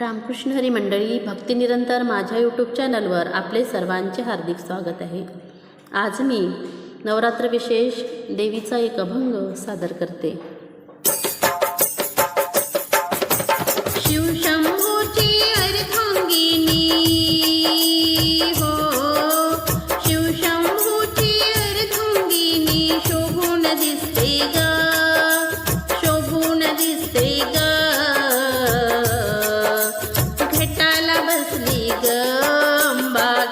रामकृष्ण हरी मंडळी भक्तिनिरंतर माझ्या यूट्यूब चॅनलवर आपले सर्वांचे हार्दिक स्वागत आहे. आज मी नवरात्र विशेष देवीचा एक अभंग सादर करते. शिव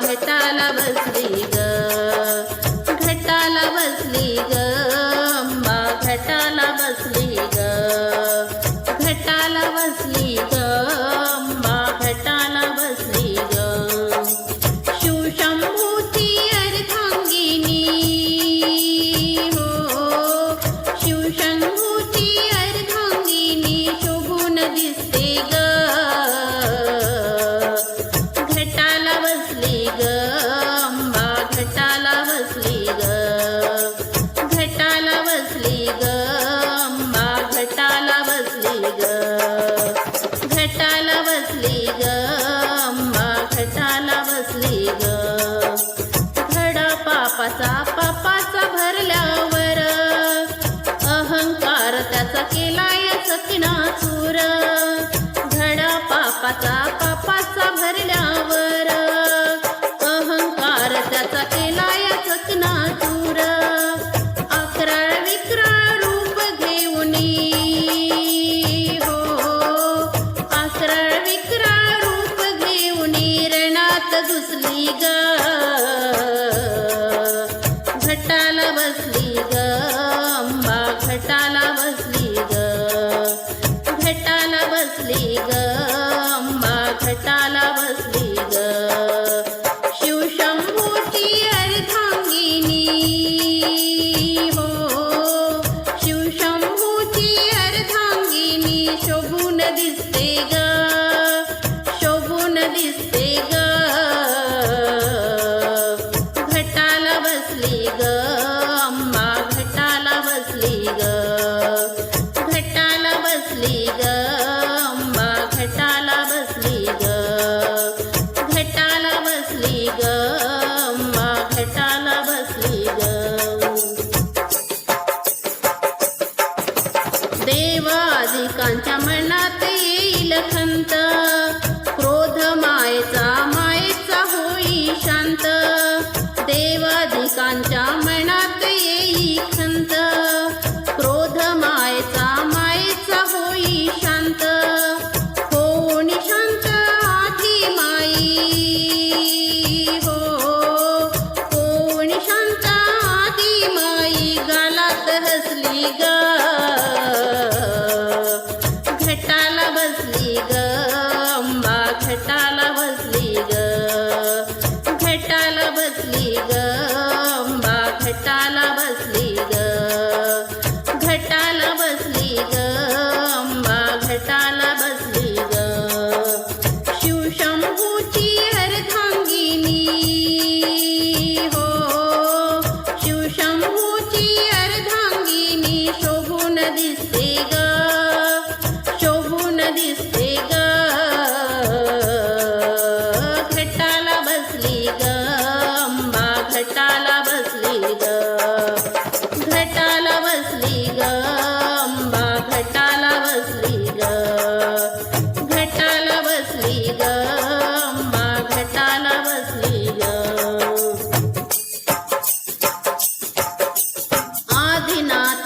घेताला बसली. घरी ग. धडा पापाचा पापाचा भरल्यावर. अहंकार त्याचा केलाय सकिना चूर. धडा पापाचा ताल बसली ग పెట్టాలా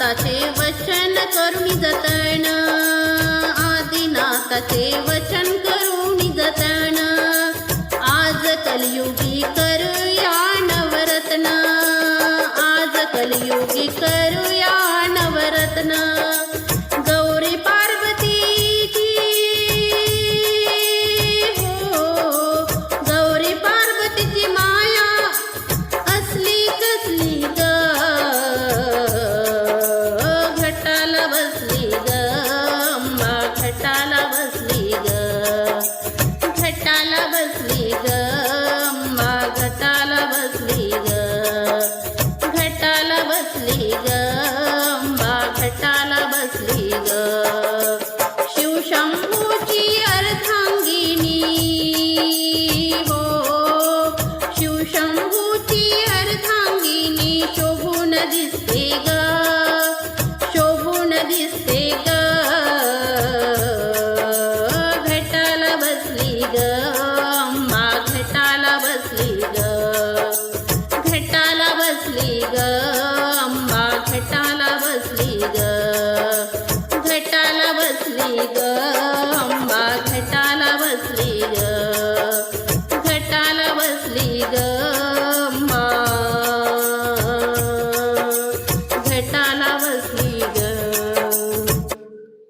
आदिनाथाचे वचन करुणी जतन. आदिनाथाचे वचन करुणी जतन. आज कलयुगी कर sleep.